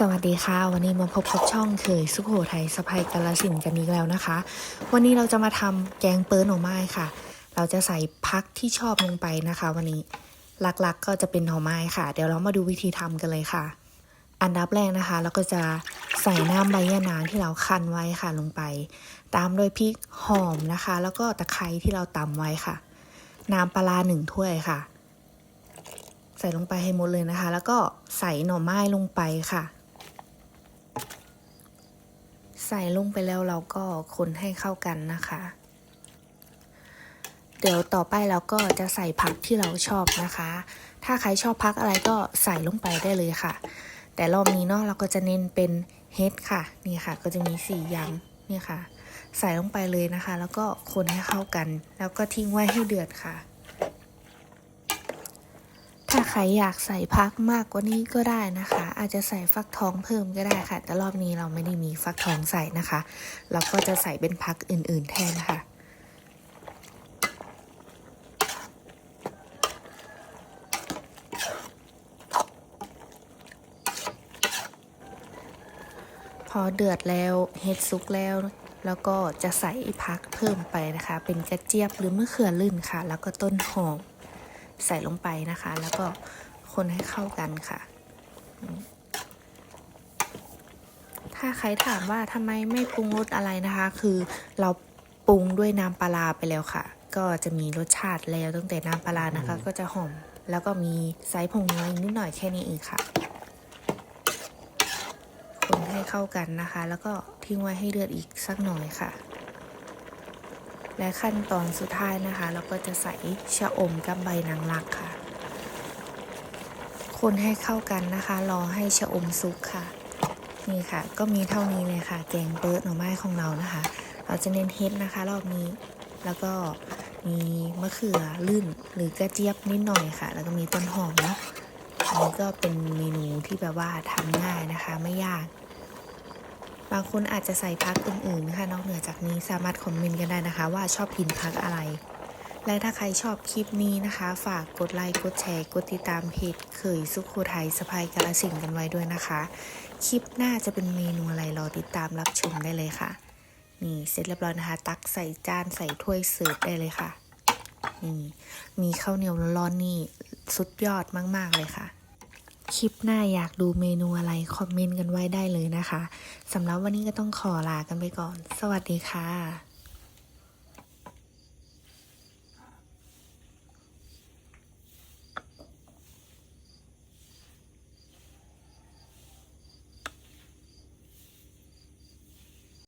สวัสดีค่ะ วันนี้มาพบกับช่องเคยสุโขทัยสะพายกาลสินกันอีกแล้วนะคะ วันนี้เราจะมาทำแกงเปิ้ลหน่อไม้ค่ะ เราจะใส่พักที่ชอบลงไปนะคะ วันนี้หลักๆก็จะเป็นหน่อไม้ค่ะ เดี๋ยวเรามาดูวิธีทำกันเลยค่ะ อันดับแรกนะคะ เราก็จะใส่น้ำใบยะนางที่เราคั้นไว้ค่ะลงไป ตามด้วยพริกหอมนะคะ แล้วก็ตะไคร้ที่เราตำไว้ค่ะ น้ำปลาหนึ่งถ้วยค่ะ ใส่ลงไปให้หมดเลยนะคะ แล้วก็ใส่หน่อไม้ลงไปค่ะ ใส่ลงไปแล้วเราก็คนให้เข้ากันนะคะ เดี๋ยวต่อไปเราก็จะใส่ผักที่เราชอบนะคะ ถ้าใครชอบพักอะไรก็ใส่ลงไปได้เลยค่ะ แต่รอบนี้เนาะเราก็จะเน้นเป็นเฮดค่ะ นี่ค่ะ ก็จะมีสี่อย่างนี่ค่ะ ใส่ลงไปเลยนะคะ แล้วก็คนให้เข้ากัน แล้วก็ทิ้งไว้ให้เดือดค่ะ ใครอยากใส่พักมากกว่านี้ก็ได้นะคะ อาจจะใส่ฟักทองเพิ่มก็ได้ค่ะ แต่รอบนี้เราไม่ได้มีฟักทองใส่นะคะ เราก็จะใส่เป็นพักอื่น ๆ แทนค่ะพอเดือดแล้วเห็ดสุกแล้ว แล้วก็จะใส่พักเพิ่มไปนะคะ เป็นกระเจี๊ยบหรือมะเขือลื่นค่ะ แล้วก็ต้นหอม ใส่ลงไปนะคะ แล้วก็คนให้เข้ากันค่ะ ถ้าใครถามว่าทำไมไม่ปรุงรสอะไรนะคะ คือเราปรุงด้วยน้ำปลาร้าไปแล้วค่ะ ก็จะมีรสชาติแล้วตั้งแต่น้ำปลาร้านะคะ ก็จะหอม แล้วก็มีไซส์ผงนัวอีกนิดหน่อยแค่นี้เองค่ะ คนให้เข้ากันนะคะ แล้วก็ทิ้งไว้ให้เดือดอีกสักหน่อยค่ะ และขั้นตอนสุดท้ายนะคะ เราก็จะใส่ชะอมกับใบนางรักค่ะ คนให้เข้ากันนะคะ รอให้ชะอมสุกค่ะ นี่ค่ะ ก็มีเท่านี้เลยค่ะ แกงเปิดหน่อไม้ของเรานะคะ เราจะเน้นเฮ็ดนะคะรอบนี้แล้วก็มีมะเขือลื่นหรือกระเจี๊ยบนิดหน่อยค่ะ แล้วก็มีต้นหอมเนาะอันนี้ก็เป็นเมนูที่แบบว่าทำง่ายนะคะ ไม่ยาก บางคนอาจจะใส่พักอื่นๆนะคะนอกเหนือจากนี้สามารถคอมเมนต์กันได้นะคะ ว่าชอบกินพักอะไร และถ้าใครชอบคลิปนี้นะคะ ฝากกดไลค์กดแชร์กดติดตามเพจเคยสุขโขทัยสะพายกาลสินกันไว้ด้วยนะคะ คลิปหน้าจะเป็นเมนูอะไรรอติดตามรับชมได้เลยค่ะ นี่เสร็จเรียบร้อยนะคะ ตักใส่จานใส่ถ้วยเสิร์ฟได้เลยค่ะนี่มีข้าวเหนียวร้อนๆนี่สุดยอดมากๆเลยค่ะ คลิปหน้าอยากดูเมนูอะไร คอมเมนต์กันไว้ได้เลยนะคะสำหรับวันนี้ก็ต้องขอลากันไปก่อน สวัสดีค่ะ